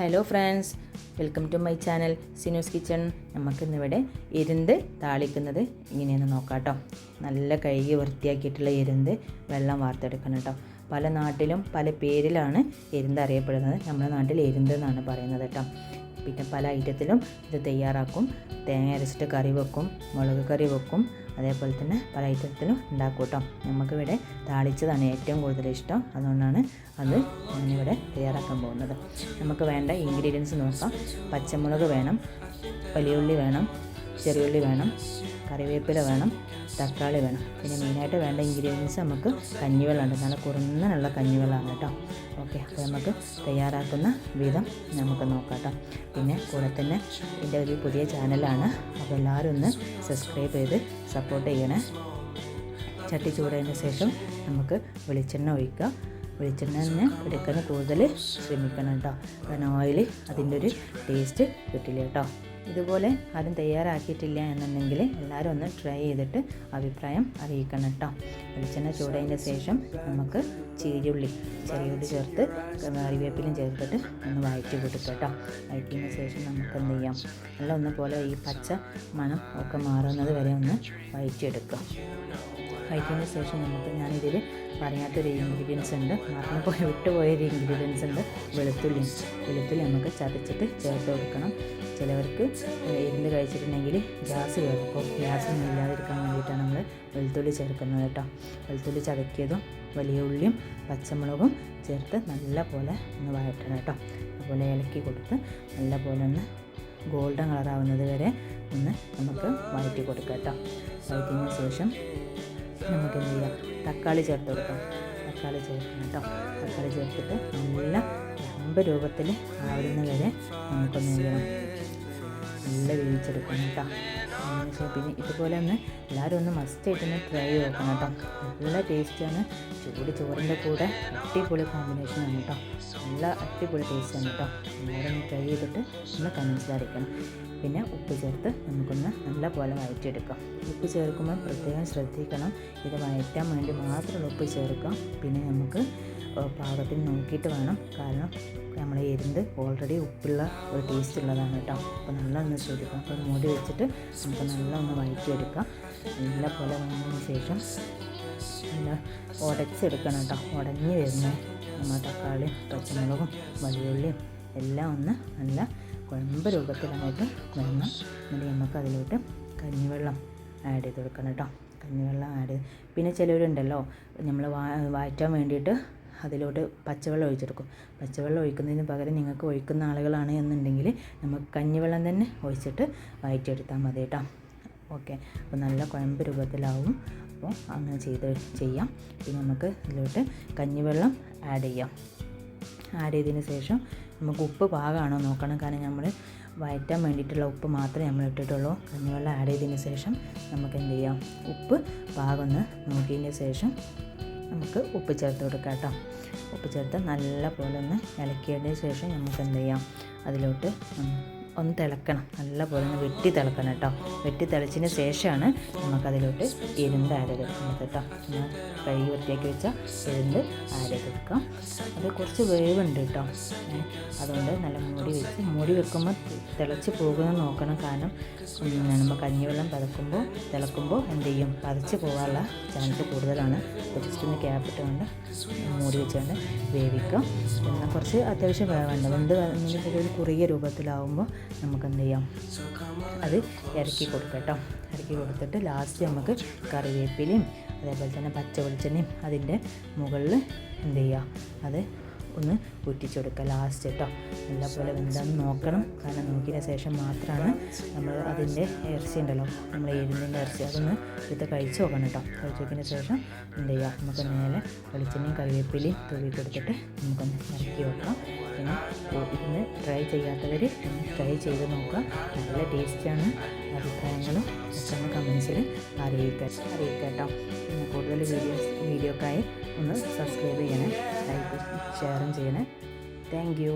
Hello friends welcome to my channel Sino's kitchen. നമുക്കിന്നിവിടെ എരുന്ത് താളിക്കുന്നത് ഇങ്ങനെയൊന്ന് നോക്കാം കേട്ടോ നല്ല കഴുകി വൃത്തിയാക്കിയിട്ടുള്ള എരുന്ത് വെള്ളം വാർത്തെടുക്കണം കേട്ടോ. പല നാട്ടിലും പല പേരിലാണ് എരുന്ത് അറിയപ്പെടുന്നത്. നമ്മുടെ നാട്ടിൽ എരുന്ത് എന്നാണ് പറയുന്നത് കേട്ടോ. പിന്നെ പല ഐറ്റത്തിലും ഇത് തയ്യാറാക്കും. തേങ്ങ അരച്ചിട്ട് കറി വെക്കും മുളക് കറി വെക്കും അതേപോലെ തന്നെ പല ഐറ്റത്തിലും ഉണ്ടാക്കും കേട്ടോ. നമുക്കിവിടെ താളിച്ചതാണ് ഏറ്റവും കൂടുതൽ ഇഷ്ടം. അതുകൊണ്ടാണ് അത് ഞാനിവിടെ തയ്യാറാക്കാൻ പോകുന്നത്. നമുക്ക് വേണ്ട ഇൻഗ്രീഡിയൻസ് നോക്കാം. പച്ചമുളക് വേണം വലിയുള്ളി വേണം ചെറിയുള്ളി വേണം കറിവേപ്പില വേണം തക്കാളി വേണം. പിന്നെ മെയിനായിട്ട് വേണ്ട ഇൻഗ്രീഡിയൻസ് നമുക്ക് കഞ്ഞിവെള്ളമുണ്ട്. നല്ല കുറുന്നനുള്ള കഞ്ഞിവെള്ളമാണ് കേട്ടോ. ഓക്കെ അപ്പോൾ നമുക്ക് തയ്യാറാക്കുന്ന വിധം നമുക്ക് നോക്കാം കേട്ടോ. പിന്നെ കൂടെ തന്നെ എന്റെ ഒരു പുതിയ ചാനലാണ്. അപ്പോൾ എല്ലാവരും ഒന്ന് സബ്സ്ക്രൈബ് ചെയ്ത് സപ്പോർട്ട് ചെയ്യണേ. ചട്ടി ചൂടതിന് ശേഷം നമുക്ക് വെളിച്ചെണ്ണ ഒഴിക്കുക. വെളിച്ചെണ്ണ എടുക്കാൻ കൂടുതൽ ശ്രമിക്കണം കേട്ടോ. കാരണം ഓയിൽ അതിന്റെ ഒരു ടേസ്റ്റ് കിട്ടില്ല കേട്ടോ. ഇതുപോലെ ആരും തയ്യാറാക്കിയിട്ടില്ല എന്നുണ്ടെങ്കിൽ എല്ലാവരും ഒന്ന് ട്രൈ ചെയ്തിട്ട് അഭിപ്രായം അറിയിക്കണം കേട്ടോ. വെളിച്ചെണ്ണ ചൂടതിന്റെ ശേഷം നമുക്ക് ചീരുള്ളി ചെറിയുള്ളി ചേർത്ത് കറിവേപ്പിലും ചേർത്തിട്ട് ഒന്ന് വഴറ്റി കൊടുക്കുക കേട്ടോ. വഴറ്റിയതിന് ശേഷം നമുക്ക് എന്ത് ചെയ്യാം? നല്ല ഒന്ന് പോലെ ഈ പച്ച മണം ഒക്കെ മാറുന്നത് വരെ ഒന്ന് വഴറ്റിയെടുക്കുക കഴിച്ചതിന് ശേഷം നമുക്ക് ഞാനിതിൽ പറയാത്തൊരു ഇൻഗ്രീഡിയൻസ് ഉണ്ട്. മറന്നു പോയി വിട്ടുപോയൊരു ഇൻഗ്രീഡിയൻസ് ഉണ്ട്. വെളുത്തുള്ളി. വെളുത്തുള്ളി നമുക്ക് ചതച്ചിട്ട് ചേർത്ത് കൊടുക്കണം. ചിലവർക്ക് ഇരുന്ന് കഴിച്ചിട്ടുണ്ടെങ്കിൽ ഗ്യാസ് കയറും ഗ്യാസ് ഒന്നും ഇല്ലാതിരിക്കാൻ വേണ്ടിയിട്ടാണ് നമ്മൾ വെളുത്തുള്ളി ചേർക്കുന്നത് കേട്ടോ. വെളുത്തുള്ളി ചതക്കിയതും വലിയ ഉള്ളിയും പച്ചമുളകും ചേർത്ത് നല്ലപോലെ ഒന്ന് വഴറ്റണം കേട്ടോ. അതുപോലെ ഇലക്കി കൊടുത്ത് നല്ലപോലെ ഒന്ന് ഗോൾഡൻ കളറാവുന്നത് വരെ ഒന്ന് നമുക്ക് വഴറ്റി കൊടുക്കാം കേട്ടോ. വഴറ്റിയതിന് ശേഷം നമുക്ക് എന്ത് ചെയ്യാം? തക്കാളി ചേർത്ത് കൊടുക്കാം. തക്കാളി ചേർക്കണം കേട്ടോ. തക്കാളി ചേർത്തിട്ട് നല്ല ലംബ രൂപത്തിൽ ആവുന്ന വരെ നമുക്കൊന്ന് ചെയ്യണം? നല്ല വേവിച്ചെടുക്കണം കേട്ടോ. അതിനുശേഷം പിന്നെ ഇതുപോലെ ഒന്ന് എല്ലാവരും ഒന്ന് മസ്റ്റായിട്ടൊന്ന് ട്രൈ നോക്കണം കേട്ടോ. നല്ല ടേസ്റ്റാണ് ചൂട് ചോറിന്റെ കൂടെ അടിപൊളി കോമ്പിനേഷനാണ് കേട്ടോ. നല്ല അടിപൊളി ടേസ്റ്റാണ് കേട്ടോ. എല്ലാവരും ഒന്ന് ട്രൈ ചെയ്തിട്ട് ഒന്ന് കമൻസിൽ പിന്നെ ഉപ്പ് ചേർത്ത് നമുക്കൊന്ന് നല്ല പോലെ വഴറ്റിയെടുക്കാം ഉപ്പ് ചേർക്കുമ്പോൾ പ്രത്യേകം ശ്രദ്ധിക്കണം. ഇത് വഴറ്റാൻ വേണ്ടി മാത്രമുള്ള ഉപ്പ് ചേർക്കാം പിന്നെ നമുക്ക് പാകത്തിന് നോക്കിയിട്ട് വേണം. കാരണം നമ്മൾ എരിന്ത് ഓൾറെഡി ഉപ്പുള്ള ഒരു ടേസ്റ്റ് ഉള്ളതാണ് കേട്ടോ. അപ്പോൾ നല്ല ഒന്ന് ശ്രദ്ധിക്കാം അപ്പോൾ മൂടി വെച്ചിട്ട് നമുക്ക് നല്ല ഒന്ന് വഴറ്റിയെടുക്കാം. നല്ല പോലെ വന്നതിന് ശേഷം നല്ല ഉടച്ചെടുക്കണം കേട്ടോ. ഉടഞ്ഞ് വരുന്ന നമ്മൾ തക്കാളി പച്ചമുളകും വലിയുള്ളിയും എല്ലാം ഒന്ന് നല്ല കുഴമ്പ് രൂപത്തിലായിട്ട് വരണം എന്നിട്ട് നമുക്ക് അതിലോട്ട് കഞ്ഞിവെള്ളം ആഡ് ചെയ്ത് കൊടുക്കണം കേട്ടോ. കഞ്ഞിവെള്ളം ആഡ് ചെയ്ത് പിന്നെ ചിലവരുണ്ടല്ലോ നമ്മൾ വാ വാറ്റാൻ വേണ്ടിയിട്ട് അതിലോട്ട് പച്ചവെള്ളം ഒഴിച്ചെടുക്കും. പച്ചവെള്ളം ഒഴിക്കുന്നതിന് പകരം നിങ്ങൾക്ക് ഒഴിക്കുന്ന ആളുകളാണ് എന്നുണ്ടെങ്കിൽ നമുക്ക് കഞ്ഞിവെള്ളം തന്നെ ഒഴിച്ചിട്ട് വയറ്റിയെടുത്താൽ മതി കേട്ടോ. ഓക്കെ. അപ്പോൾ നല്ല കുഴമ്പ് രൂപത്തിലാവും. അപ്പോൾ അങ്ങനെ ചെയ്ത് ചെയ്യാം. പിന്നെ നമുക്ക് ഇതിലോട്ട് കഞ്ഞിവെള്ളം ആഡ് ചെയ്യാം. ആഡ് ചെയ്തതിന് ശേഷം നമുക്ക് ഉപ്പ് പാകമാണോ നോക്കണം. കാരണം നമ്മൾ വയറ്റാൻ വേണ്ടിയിട്ടുള്ള ഉപ്പ് മാത്രമേ നമ്മൾ ഇട്ടിട്ടുള്ളൂ. കഞ്ഞിവെള്ളം ആഡ് ചെയ്തതിന് ശേഷം നമുക്ക് എന്ത് ചെയ്യാം? ഉപ്പ് പാകം ഒന്ന് നോക്കിയതിന് ശേഷം നമുക്ക് ഉപ്പ് ചേർത്ത് കൊടുക്കാം കേട്ടോ. ഉപ്പ് ചേർത്ത് നല്ല പോലെ ഒന്ന് ഇളക്കിയതിന് ശേഷം നമുക്ക് എന്ത് ചെയ്യാം? അതിലോട്ട് ഒന്ന് തിളക്കണം. നല്ല പോലെ ഒന്ന് വെട്ടി തിളക്കണം കേട്ടോ. വെട്ടി തിളച്ചതിന് ശേഷമാണ് നമുക്കതിലോട്ട് എരുന്ത് ചെയ്തെടുക്കുന്നത് കേട്ടോ. ഞാൻ കഴുകി വൃത്തിയാക്കി വെച്ച എരുന്ത് ആഡ് ചെയ്തെടുക്കാം അത് കുറച്ച് വേവുണ്ട് കേട്ടോ. അതുകൊണ്ട് നല്ല മൂടി വെച്ച് മൂടി വെക്കുമ്പോൾ തിളച്ച് പോകുന്നത് നോക്കണം. കാരണം നമ്മൾ കഞ്ഞിവെള്ളം പതക്കുമ്പോൾ തിളക്കുമ്പോൾ എന്ത് ചെയ്യും? പതച്ച് പോകാനുള്ള ചാൻസ് കൂടുതലാണ്. ജസ്റ്റ് ഒന്ന് ക്യാപ്പിട്ട് കൊണ്ട് മൂടി വെച്ചുകൊണ്ട് വേവിക്കാം. എന്നാൽ കുറച്ച് അത്യാവശ്യം വേവേണ്ട. വെന്ത് ഒരു കുറുകിയ രൂപത്തിലാവുമ്പോൾ നമുക്ക് എന്ത് ചെയ്യാം അത് ഇറക്കി കൊടുക്കട്ടോ. കേട്ടോ ഇറക്കി കൊടുത്തിട്ട് ലാസ്റ്റ് നമുക്ക് കറിവേപ്പിലയും അതേപോലെ തന്നെ പച്ച വെളിച്ചെണ്ണയും അതിന്റെ മുകളിൽ എന്ത് ചെയ്യുക അത് ഒന്ന് കൊടുക്കുക ലാസ്റ്റ് കേട്ടോ നല്ലപോലെ എന്താണെന്ന് നോക്കണം. കാരണം നോക്കിയ ശേഷം മാത്രമാണ് നമ്മൾ അതിന്റെ ഇറച്ചി ഉണ്ടല്ലോ നമ്മൾ എഴുതിന്റെ ഇറച്ചി അതൊന്ന് ഇത് കഴിച്ച് നോക്കണം കേട്ടോ കഴിച്ച് നോക്കിയതിന് ശേഷം എന്ത് ചെയ്യുക നമുക്ക് നേരെ വെളിച്ചെണ്ണയും കറിവേപ്പിലയും തൊഴി കൊടുത്തിട്ട് നമുക്കൊന്ന് ഇറക്കി വെക്കാം. പിന്നെ ഇന്ന് ട്രൈ ചെയ്യാത്തവർ ട്രൈ ചെയ്ത് നോക്കുക. നല്ല ടേസ്റ്റാണ് അഭിപ്രായങ്ങളും ഒക്കെ കമൻസിൽ അറിയിക്കാം അറിയിക്കാട്ടോ കേട്ടോ. പിന്നെ കൂടുതൽ വീഡിയോസ് വീഡിയോക്കായി ഒന്ന് സബ്സ്ക്രൈബ് ചെയ്യണേ ലൈക്ക് ഷെയറും ചെയ്യണേ. Thank you